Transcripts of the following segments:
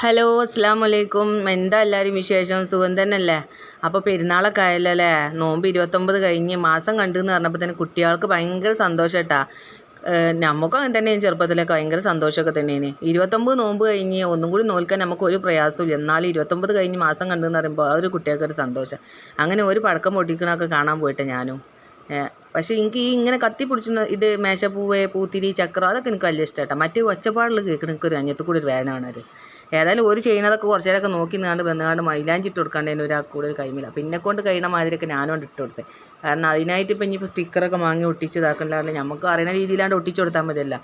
Hello അസ്സാം വലൈക്കും എന്താ എല്ലാവരും വിശേഷം? സുഖം തന്നെയല്ലേ? അപ്പോൾ പെരുന്നാളൊക്കെ ആയല്ലോ നോമ്പ് ഇരുപത്തൊമ്പത് കഴിഞ്ഞ് മാസം കണ്ടു എന്ന് പറഞ്ഞപ്പോൾ തന്നെ കുട്ടികൾക്ക് ഭയങ്കര സന്തോഷം കേട്ടാ നമുക്കും അങ്ങനെ തന്നെയാണ്. ചെറുപ്പത്തിലൊക്കെ ഭയങ്കര സന്തോഷമൊക്കെ തന്നെയാണ്. ഇരുപത്തൊമ്പത് നോമ്പ് കഴിഞ്ഞ് ഒന്നും കൂടി നോൽക്കാൻ നമുക്ക് ഒരു പ്രയാസമില്ല എന്നാലും ഇരുപത്തൊമ്പത് കഴിഞ്ഞ് മാസം കണ്ടു എന്ന് പറയുമ്പോൾ ആ ഒരു കുട്ടികൾക്കൊരു സന്തോഷം. അങ്ങനെ ഒരു പടക്കം പൊട്ടിക്കണമൊക്കെ കാണാൻ പോയിട്ട് ഞാനും. പക്ഷേ എനിക്ക് ഈ ഇങ്ങനെ കത്തി പിടിച്ചുന്ന ഇത് മേശപ്പൂവ് പൂത്തിരി ചക്രം അതൊക്കെ എനിക്ക് വലിയ ഇഷ്ടമായിട്ടാണ് മറ്റേ ഒച്ചപ്പാടിൽ കേൾക്കണ എനിക്കൊരു ഒരു അഞ്ഞത്ത് കൂടി ഒരു വേദന ഒരു ഏതായാലും ഒരു ചെയ്യണതൊക്കെ കുറച്ച് നേരമൊക്കെ നോക്കി നിന്നാണ്ട് വന്നുകൊണ്ട് മൈലാഞ്ചി ഇട്ട് കൊടുക്കാണ്ടേന് ഒരാൾക്ക് കൂടുതൽ കൈമില്ല. പിന്നെ കൊണ്ട് കഴിയണ മാതിരിയൊക്കെ ഞാനും കൊണ്ട് ഇട്ട് കൊടുത്തത് കാരണം അതിനായിട്ട് ഇപ്പം ഇനിയിപ്പോൾ സ്റ്റിക്കറൊക്കെ വാങ്ങി ഒട്ടിച്ച് ഇതാക്കണ്ടാവില്ല നമുക്ക് അറിയുന്ന രീതിയിലാണ്ട് ഒട്ടിച്ച് കൊടുത്താൽ മതിയല്ല.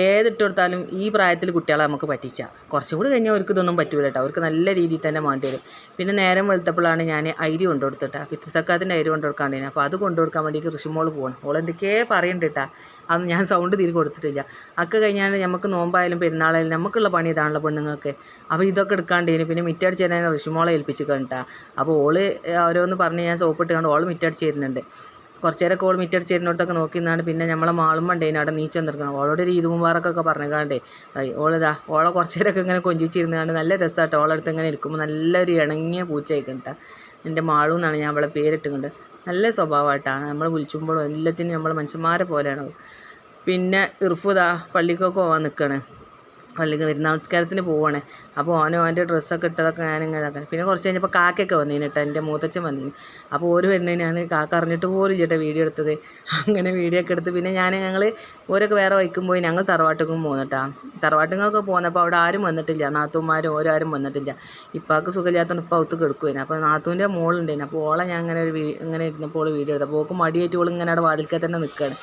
ഏതിട്ട് കൊടുത്താലും ഈ പ്രായത്തിൽ കുട്ടികളെ നമുക്ക് പറ്റിച്ച. കുറച്ചും കൂടി കഴിഞ്ഞാൽ അവർക്ക് ഇതൊന്നും പറ്റൂല കേട്ടോ അവർക്ക് നല്ല രീതിയിൽ തന്നെ വേണ്ടി വരും. പിന്നെ നേരം വെളുത്തപ്പോഴാണ് ഞാൻ അരി കൊണ്ടു കൊടുത്തിട്ടാ പിതൃസക്കാത്തിന്റെ അരി കൊണ്ടു കൊടുക്കാണ്ടേന് അപ്പോൾ അത് കൊണ്ടു കൊടുക്കാൻ വേണ്ടിയിട്ട് ഋഷിമോൾ പോകണം ഓൾ എന്തൊക്കെയോ പറയുന്നുണ്ട് കേട്ടാ അന്ന് ഞാൻ സൗണ്ട് തിരി കൊടുത്തിട്ടില്ല. അക്ക കഴിഞ്ഞാൽ നമുക്ക് നോമ്പായാലും പെരുന്നാളായാലും നമുക്കുള്ള പണി ഇതാണല്ലോ പെണ്ണുങ്ങൾക്ക്. അപ്പോൾ ഇതൊക്കെ എടുക്കാണ്ടേന് പിന്നെ മിറ്റടിച്ച് തരാൻ ഋഷിമോളെ ഏൽപ്പിച്ച് കണ്ടാ അപ്പോൾ ഓൾ ഓരോന്ന് പറഞ്ഞ് ഞാൻ സോപ്പിട്ട് കണ്ട് ഓൾ മിറ്റടിച്ച് തരുന്നുണ്ട്. കുറച്ച് നേരം കോൾ മിറ്റടിച്ച് തരുന്നിടത്തൊക്കെ നോക്കി നിന്നാണ് പിന്നെ നമ്മളെ മാളും മണ്ടേനെ അവിടെ നീച്ച് വന്നിരിക്കണം ഓളോട് ഒരു ഈദ് പറഞ്ഞു പറഞ്ഞേക്കാണ്ടേ ഓളിതാ ഓളെ കുറച്ച് നേരമൊക്കെ ഇങ്ങനെ കൊഞ്ചിച്ചിരുന്നാണ്ട് നല്ല രസമാട്ടോ ഓളടുത്ത് ഇങ്ങനെ ഇരിക്കുമ്പോൾ നല്ലൊരു ഇണങ്ങിയ പൂച്ചയൊക്കെ എന്റെ മാളു എന്നാണ് ഞാൻ അവളെ പേരിട്ടുകൊണ്ട്. നല്ല സ്വഭാവമായിട്ടാണ് നമ്മൾ വിളിച്ചുമ്പോഴും എല്ലാത്തിനും നമ്മൾ മനുഷ്യന്മാരെ പോലെയാണ് പിന്നെ ഇർഫുദാ പള്ളിക്കൊക്കെ പോകാൻ നിൽക്കണേ പള്ളിക്ക് വരുന്ന നമസ്കാരത്തിന് പോവാണ്. അപ്പോൾ ഓനും ഓന്റെ ഡ്രസ്സൊക്കെ ഇട്ടതൊക്കെ ഞാനിങ്ങനെ ഇതാക്കാൻ പിന്നെ കുറച്ച് കഴിഞ്ഞപ്പോൾ കാക്കയൊക്കെ വന്നീന് കേട്ടോ എന്റെ മൂത്തച്ഛൻ വന്നീന്. അപ്പോൾ ഓര് വരുന്നതിന് ഞാൻ കാക്ക അറിഞ്ഞിട്ട് പോലും ചേട്ടാ വീഡിയോ എടുത്തത്. അങ്ങനെ വീഡിയോ ഒക്കെ എടുത്ത് പിന്നെ ഞാൻ ഞങ്ങൾ ഓരൊക്കെ വേറെ വയ്ക്കും പോയി ഞങ്ങൾ തറവാട്ടുക്കും പോന്നിട്ടാ തറവാട്ടിങ്ങൊക്കെ പോകുന്നപ്പോൾ അവിടെ ആരും വന്നിട്ടില്ല. നാത്തൂന്മാരും ഓരോ ആരും വന്നിട്ടില്ല. ഇപ്പാക്ക് സുഖമില്ലാത്തതുകൊണ്ട് ഇപ്പോൾ ഒത്തു കിടക്കുവേനെ അപ്പോൾ നാത്തൂന്റെ മോളുണ്ടേനെ അപ്പോൾ ഓളെ ഞാൻ അങ്ങനെ ഒരു ഇങ്ങനെ ഇരുന്നപ്പോൾ വീഡിയോ എടുത്തപ്പോൾ ഓൾക്ക് മടിയായിട്ട് ഓൾ ഇങ്ങനെ അവിടെ വാതിൽക്കൽ തന്നെ നിൽക്കുകയാണ്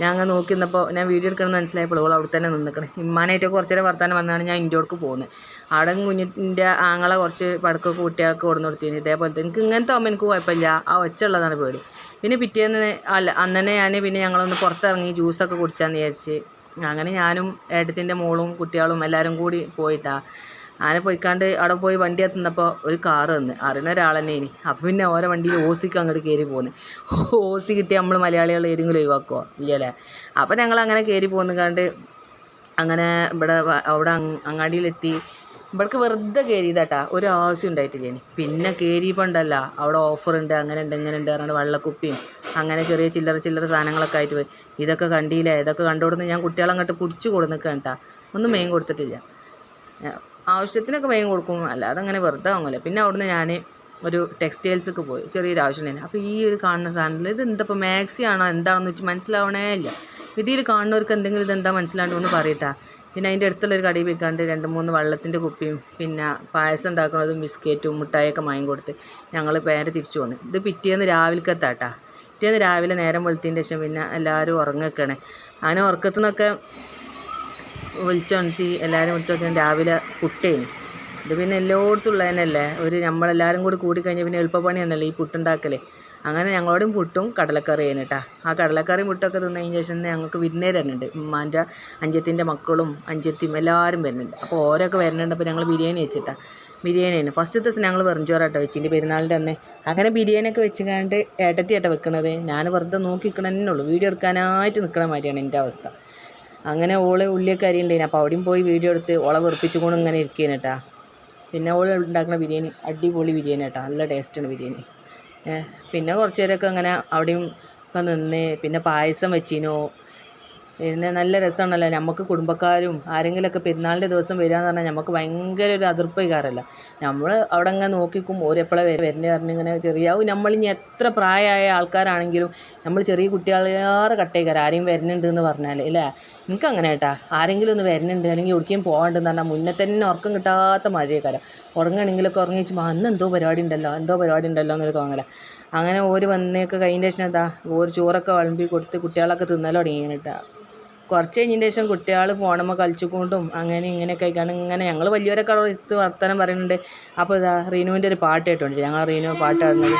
ഞാൻ അങ്ങ് നോക്കി നിന്നപ്പോൾ ഞാൻ വീഡിയോ എടുക്കണമെന്ന് മനസ്സിലായപ്പോൾ ഓൾ അവിടെ തന്നെ നിന്നിക്കണേ ഇമ്മാനായിട്ട് കുറച്ച് നേരം വർത്താനം വന്നാണ് ഞാൻ ഇന്റോർക്ക് പോകുന്നത് അവിടെ കുഞ്ഞിന്റെ ആങ്ങളെ കുറച്ച് പടക്കൊക്കെ കുട്ടികൾക്ക് കൊടുന്നു കൊടുത്തിന്. ഇതേപോലത്തെ എനിക്ക് ഇങ്ങനത്തെ ആകുമ്പോൾ എനിക്ക് കുഴപ്പമില്ല. ആ ഒച്ചുള്ളതാണ് പേടി. പിന്നെ പിറ്റേന്ന് അല്ല അന്ന് ഞാൻ പിന്നെ ഞങ്ങളൊന്ന് പുറത്തിറങ്ങി ജ്യൂസൊക്കെ കുടിച്ചാന്ന് വിചാരിച്ച്. അങ്ങനെ ഞാനും ഏട്ടത്തിന്റെ മോളും കുട്ടികളും എല്ലാവരും കൂടി പോയിട്ടാണ് അങ്ങനെ പോയിക്കാണ്ട് അവിടെ പോയി വണ്ടി എത്തുന്നപ്പോൾ ഒരു കാറ് വന്ന്. അറിയുന്ന ഒരാൾ തന്നെ ഇനി. അപ്പം പിന്നെ ഓരോ വണ്ടിയിൽ ഓസിക്ക് അങ്ങോട്ട് കയറി പോകുന്നു ഓസി കിട്ടി നമ്മൾ മലയാളികൾ ഏതെങ്കിലും ഒഴിവാക്കുമോ ഇല്ലല്ലേ? അപ്പം ഞങ്ങൾ അങ്ങനെ കയറി പോന്നു കണ്ട് അങ്ങനെ ഇവിടെ അവിടെ അങ്ങാടിയിലെത്തി. ഇവിടേക്ക് വെറുതെ കയറിയതാട്ടാ ഒരു ആവശ്യം ഉണ്ടായിട്ടില്ല ഇനി. പിന്നെ കയറിയപ്പോൾ ഉണ്ടല്ല. അവിടെ ഓഫർ ഉണ്ട് അങ്ങനെ ഉണ്ട് ഇങ്ങനെ ഉണ്ട് പറഞ്ഞാൽ വെള്ളക്കുപ്പിയും അങ്ങനെ ചെറിയ ചില്ലറ ചില്ലറ സാധനങ്ങളൊക്കെ ആയിട്ട് പോയി. ഇതൊക്കെ കണ്ടില്ല? ഇതൊക്കെ കണ്ടുകൊടുന്ന് ഞാൻ കുട്ടികളെ അങ്ങോട്ട് പിടിച്ച് കേട്ടാ ഒന്നും മെയിൻ കൊടുത്തിട്ടില്ല. ആവശ്യത്തിനൊക്കെ വേഗം കൊടുക്കും. അല്ലാതെ അങ്ങനെ വെറുതെ വാങ്ങില്ല പിന്നെ അവിടുന്ന് ഞാൻ ഒരു ടെക്സ്റ്റൈൽസൊക്കെ പോയി. ചെറിയൊരു ആവശ്യം ഉണ്ടായിരുന്നു അപ്പോൾ ഈ ഒരു കാണുന്ന സാധനത്തിൽ ഇത് എന്താ ഇപ്പോൾ മാക്സി ആണോ? എന്താണെന്ന് വെച്ച് മനസ്സിലാവണേ ഇല്ല. ഇതിൽ കാണുന്നവർക്ക് എന്തെങ്കിലും ഇതെന്താ മനസ്സിലാണ്ട് ഒന്ന് പറയട്ടാ. പിന്നെ അതിന്റെ അടുത്തുള്ളൊരു കടയിൽ പോയിക്കാണ്ട് രണ്ട് മൂന്ന് വെള്ളത്തിന്റെ കുപ്പിയും പിന്നെ പായസം ഉണ്ടാക്കുന്നതും ബിസ്ക്കറ്റും മുട്ടായൊക്കെ വാങ്ങി കൊടുത്ത് ഞങ്ങൾ പേരെ തിരിച്ചു വന്നു. ഇത് പിറ്റേന്ന് രാവിലക്കത്താട്ടാ പിറ്റേന്ന് രാവിലെ നേരം വെളുത്തതിന്റെ ശേഷം പിന്നെ എല്ലാവരും ഉറങ്ങിക്കണേ അങ്ങനെ ഉറക്കത്തുനിന്നൊക്കെ വിളിച്ചുണർത്തി എല്ലാവരും വിളിച്ചുണർത്തി രാവിലെ പുട്ടേന്. ഇത് പിന്നെ എല്ലായിടത്തും ഉള്ളത് ഒരു നമ്മളെല്ലാവരും കൂടി കൂടിക്കഴിഞ്ഞാൽ പിന്നെ എളുപ്പപ്പണിയാണല്ലോ ഈ പുട്ടുണ്ടാക്കൽ അങ്ങനെ ഞങ്ങളോടും പുട്ടും കടലക്കറിയും കേട്ടോ. ആ കടലക്കറിയും പുട്ടൊക്കെ തിന്നതിന് ശേഷം ഞങ്ങൾക്ക് വിരുന്നേർ വരുന്നുണ്ട്. ഉമ്മാന്റെ അഞ്ചത്തിന്റെ മക്കളും അഞ്ചത്തിയും എല്ലാവരും വരുന്നുണ്ട്. അപ്പോൾ ഓരോക്കെ വരുന്നുണ്ട്. അപ്പോൾ ഞങ്ങൾ ബിരിയാണി വെച്ചിട്ടാ. ബിരിയാണിയാണ് ഫസ്റ്റ് ദിവസം ഞങ്ങൾ വെറുംചോറാട്ടോ വെച്ചിന്റെ പെരുന്നാളിന്റെ അന്ന്. അങ്ങനെ ബിരിയാണിയൊക്കെ വെച്ച് കണ്ട് ഏട്ടത്തിയാട്ടോ വെക്കണത്. ഞാൻ വെറുതെ നോക്കി ഉള്ളൂ. വീഡിയോ എടുക്കാനായിട്ട് നിൽക്കണ മാതിരിയാണ് എന്റെ അവസ്ഥ. അങ്ങനെ ഓൾ ഉള്ളിയൊക്കെ അരിയുണ്ടായിന് അപ്പോൾ അവിടെയും പോയി വീഡിയോ എടുത്ത് ഓളെ വെറുപ്പിച്ചുകൊണ്ട് ഇങ്ങനെ ഇരിക്കുകയാണ് കേട്ടാ. പിന്നെ ഓൾ ഉണ്ടാക്കുന്ന ബിരിയാണി അടിപൊളി ബിരിയാണി കേട്ടോ. നല്ല ടേസ്റ്റാണ് ബിരിയാണി. പിന്നെ കുറച്ച് നേരമൊക്കെ അങ്ങനെ അവിടെയും ഒക്കെ നിന്ന് പിന്നെ പായസം വെച്ചിനു. പിന്നെ നല്ല രസമാണല്ലോ. നമുക്ക് കുടുംബക്കാരും ആരെങ്കിലുമൊക്കെ പെരുന്നാളിന്റെ ദിവസം വരിക എന്ന് പറഞ്ഞാൽ നമുക്ക് ഭയങ്കര ഒരു അതിർപ്പ് കയറല്ല നമ്മൾ അവിടെ ഇങ്ങനെ നോക്കിക്കും ഓരെപ്പോഴാണ് വരുന്നത് പറഞ്ഞ് ഇങ്ങനെ ചെറിയ നമ്മളിനി എത്ര പ്രായമായ ആൾക്കാരാണെങ്കിലും നമ്മൾ ചെറിയ കുട്ടികളേറെ കട്ടേക്കാരം ആരെയും വരുന്നുണ്ട് എന്ന് പറഞ്ഞാൽ അല്ലേ? എനിക്ക് അങ്ങനെ കേട്ടാ? ആരെങ്കിലും ഒന്ന് വരുന്നുണ്ട് അല്ലെങ്കിൽ എവിടേക്കും പോകണ്ടെന്ന് പറഞ്ഞാൽ മുന്നേ തന്നെ ഉറക്കം കിട്ടാത്ത മാതിരിയേക്കാരം. ഉറങ്ങണമെങ്കിലൊക്കെ ഉറങ്ങി വെച്ചുമ്പോൾ അന്ന് എന്തോ പരിപാടി ഉണ്ടല്ലോ എന്തോ പരിപാടി ഉണ്ടല്ലോ എന്നൊരു തോന്നല. അങ്ങനെ ഓര് വന്നേക്ക് കഴിഞ്ഞ ശേഷം എന്താ? ഓര് ചോറൊക്കെ വിളമ്പി കൊടുത്ത് കുട്ടികളൊക്കെ തിന്നൽ കേട്ടോ. കുറച്ച് കഴിഞ്ഞതിന് ശേഷം കുട്ടികൾ ഫോണുമ്മ കളിച്ചുകൊണ്ടും അങ്ങനെ ഇങ്ങനെയൊക്കെ ആയിക്കാണ്ട് ഇങ്ങനെ ഞങ്ങൾ വലിയവരൊക്കെ അവിടെ എടുത്ത് വർത്തമാനം പറയുന്നുണ്ട്. അപ്പോൾ ഇതാ റീനുവിന്റെ ഒരു പാട്ട് കേട്ടോണ്ട് ഞങ്ങൾ റീനു പാട്ട് പാടുന്നത്.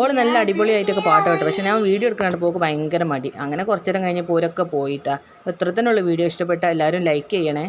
ഓൾ നല്ല അടിപൊളിയായിട്ടൊക്കെ പാട്ട് കേട്ടു പക്ഷെ ഞാൻ വീഡിയോ എടുക്കാണ്ട് പോക്ക് ഭയങ്കര മടി. അങ്ങനെ കുറച്ചു നേരം കഴിഞ്ഞപ്പോൾ ഓരൊക്കെ പോയിട്ടാണ് എത്ര തന്നെ ഉള്ളു വീഡിയോ. ഇഷ്ടപ്പെട്ട എല്ലാവരും ലൈക്ക് ചെയ്യണേ.